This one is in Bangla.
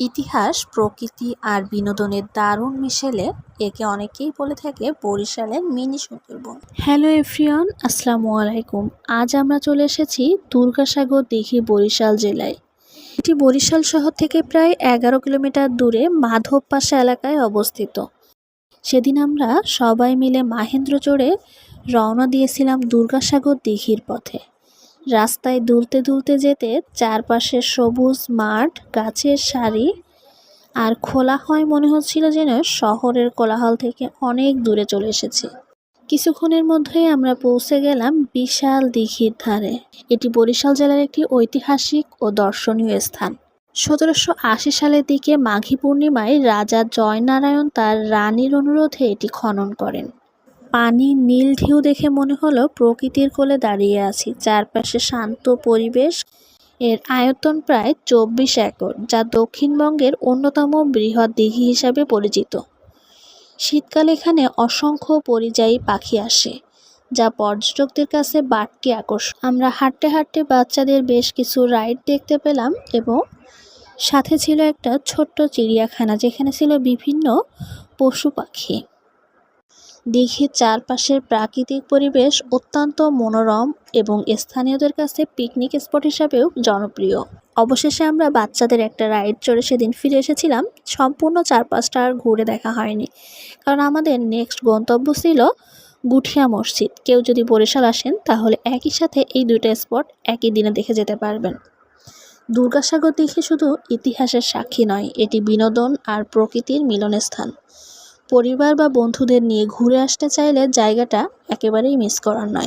ইতিহাস, প্রকৃতি আর বিনোদনের দারুণ মিশেলে একে অনেকেই বলে থাকে বরিশালের মিনি সুন্দরবন। হ্যালো এভরিওয়ান, আসসালামু আলাইকুম। আজ আমরা চলে এসেছি দুর্গাসাগর দিঘি বরিশাল জেলায়। এটি বরিশাল শহর থেকে প্রায় এগারো কিলোমিটার দূরে মাধব মাধবপাশা এলাকায় অবস্থিত। সেদিন আমরা সবাই মিলে মাহেন্দ্র চড়ে রওনা দিয়েছিলাম দুর্গাসাগর দিঘির পথে। রাস্তায় দুলতে দুলতে যেতে চারপাশে সবুজ মাঠ, গাছের সারি, আর খোলা হয় মনে হচ্ছিল যেন শহরের কোলাহল থেকে অনেক দূরে চলে এসেছি। কিছুক্ষণের মধ্যেই আমরা পৌঁছে গেলাম বিশাল দিঘির ধারে। এটি বরিশাল জেলার একটি ঐতিহাসিক ও দর্শনীয় স্থান। সতেরোশো আশি সালের দিকে মাঘী পূর্ণিমায় রাজা জয়নারায়ণ তার রানীর অনুরোধে এটি খনন করেন। পানি নীল ঢেউ দেখে মনে হলো প্রকৃতির কোলে দাঁড়িয়ে আছি। চারপাশে শান্ত পরিবেশ। এর আয়তন প্রায় চব্বিশ একর, যা দক্ষিণবঙ্গের অন্যতম বৃহৎ দিঘি হিসাবে পরিচিত। শীতকালে এখানে অসংখ্য পরিযায়ী পাখি আসে, যা পর্যটকদের কাছে বাড়তি আকর্ষণ। আমরা হাঁটতে হাঁটতে বাচ্চাদের বেশ কিছু রাইড দেখতে পেলাম এবং সাথে ছিল একটা ছোট্ট চিড়িয়াখানা, যেখানে ছিল বিভিন্ন পশু পাখি। দিঘির চারপাশের প্রাকৃতিক পরিবেশ অত্যন্ত মনোরম এবং স্থানীয়দের কাছে পিকনিক স্পট হিসাবেও জনপ্রিয়। অবশেষে আমরা বাচ্চাদের একটা রাইড চড়ে সেদিন ফিরে এসেছিলাম। সম্পূর্ণ চারপাশটা আর ঘুরে দেখা হয়নি। কারণ আমাদের নেক্সট গন্তব্য ছিল গুঠিয়া মসজিদ। কেউ যদি বরিশাল আসেন, তাহলে একই সাথে এই দুইটা স্পট একই দিনে দেখে যেতে পারবেন। দুর্গাসাগর দেখে শুধু ইতিহাসের সাক্ষী নয়, এটি বিনোদন আর প্রকৃতির মিলনস্থান। পরিবার বা বন্ধুদের নিয়ে ঘুরে আসতে চাইলে জায়গাটা একেবারেই মিস করার নয়।